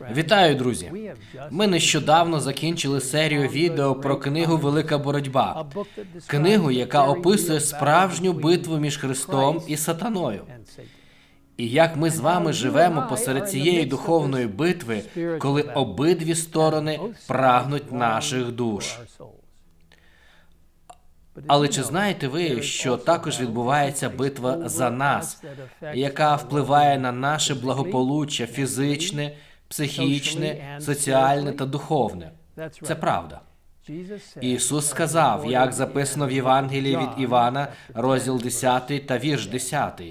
Вітаю, друзі! Ми нещодавно закінчили серію відео про книгу Велика боротьба, книгу, яка описує справжню битву між Христом і Сатаною. І як ми з вами живемо посеред цієї духовної битви, коли обидві сторони прагнуть наших душ. Але чи знаєте ви, що також відбувається битва за нас, яка впливає на наше благополуччя фізичне, психічне, соціальне та духовне? Це правда. Ісус сказав, як записано в Євангелії від Івана, розділ 10 та вірш 10.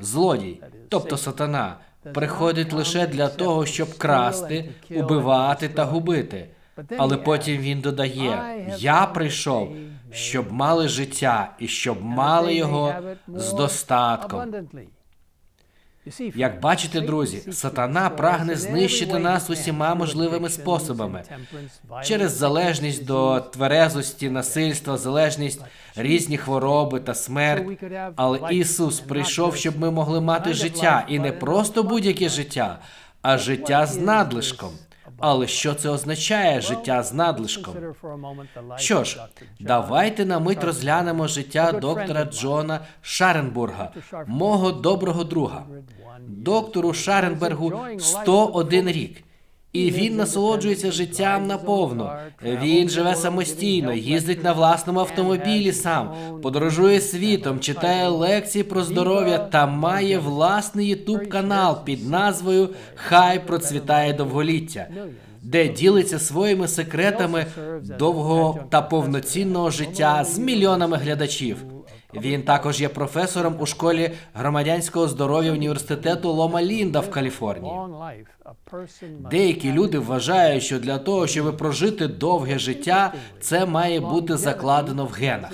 Злодій, тобто сатана, приходить лише для того, щоб красти, убивати та губити. Але потім він додає: Я прийшов, щоб мали життя і щоб мали його з достатком. Як бачите, друзі, сатана прагне знищити нас усіма можливими способами через залежність до тверезості, насильства, залежність, різні хвороби та смерть. Але Ісус прийшов, щоб ми могли мати життя, і не просто будь-яке життя, а життя з надлишком. Але що це означає життя з надлишком? Що ж, давайте на мить розглянемо життя доктора Джона Шаренбурга, мого доброго друга. Доктору Шаренбергу 101 рік. І він насолоджується життям наповно. Він живе самостійно, їздить на власному автомобілі сам, подорожує світом, читає лекції про здоров'я та має власний ютуб канал під назвою Хай процвітає довголіття, де ділиться своїми секретами довгого та повноцінного життя з мільйонами глядачів. Він також є професором у школі громадянського здоров'я університету Лома Лінда в Каліфорнії. Деякі люди вважають, що для того, щоб прожити довге життя, це має бути закладено в генах.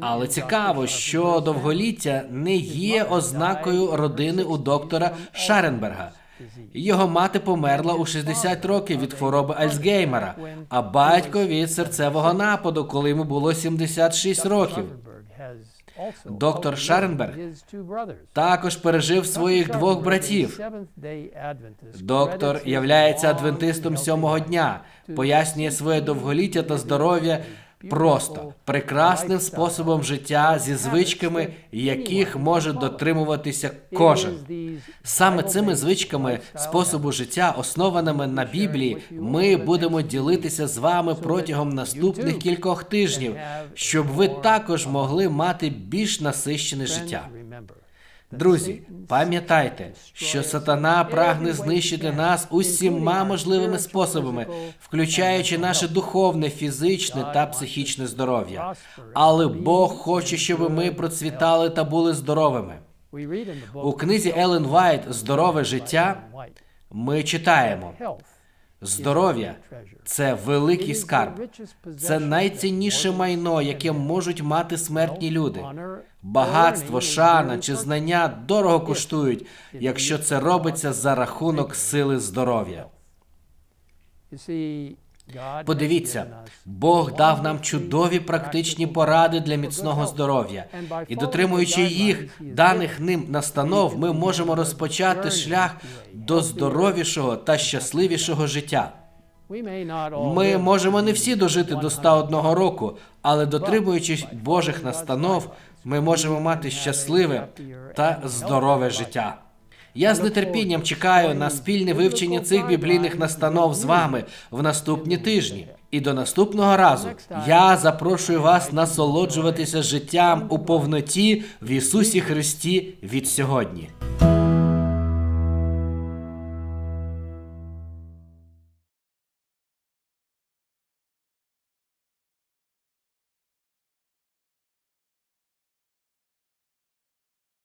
Але цікаво, що довголіття не є ознакою родини у доктора Шаренберга. Його мати померла у 60 років від хвороби Альцгеймера, а батько від серцевого нападу, коли йому було 76 років. Доктор Шаренберг також пережив своїх двох братів. Доктор являється адвентистом сьомого дня, пояснює своє довголіття та здоров'я просто прекрасним способом життя зі звичками, яких може дотримуватися кожен. Саме цими звичками способу життя, основаними на Біблії, ми будемо ділитися з вами протягом наступних кількох тижнів, щоб ви також могли мати більш насищене життя. Друзі, пам'ятайте, що сатана прагне знищити нас усіма можливими способами, включаючи наше духовне, фізичне та психічне здоров'я. Але Бог хоче, щоб ми процвітали та були здоровими. У книзі Елен Вайт Здорове життя ми читаємо. Здоров'я це великий скарб, це найцінніше майно, яке можуть мати смертні люди. Багатство, шана чи знання дорого коштують, якщо це робиться за рахунок сили здоров'я. Подивіться, Бог дав нам чудові практичні поради для міцного здоров'я, і дотримуючи їх, даних ним настанов, ми можемо розпочати шлях до здоровішого та щасливішого життя. Ми можемо не всі дожити до 101 року, але дотримуючись Божих настанов, ми можемо мати щасливе та здорове життя. Я з нетерпінням чекаю на спільне вивчення цих біблійних настанов з вами в наступні тижні. І до наступного разу я запрошую вас насолоджуватися життям у повноті в Ісусі Христі від сьогодні.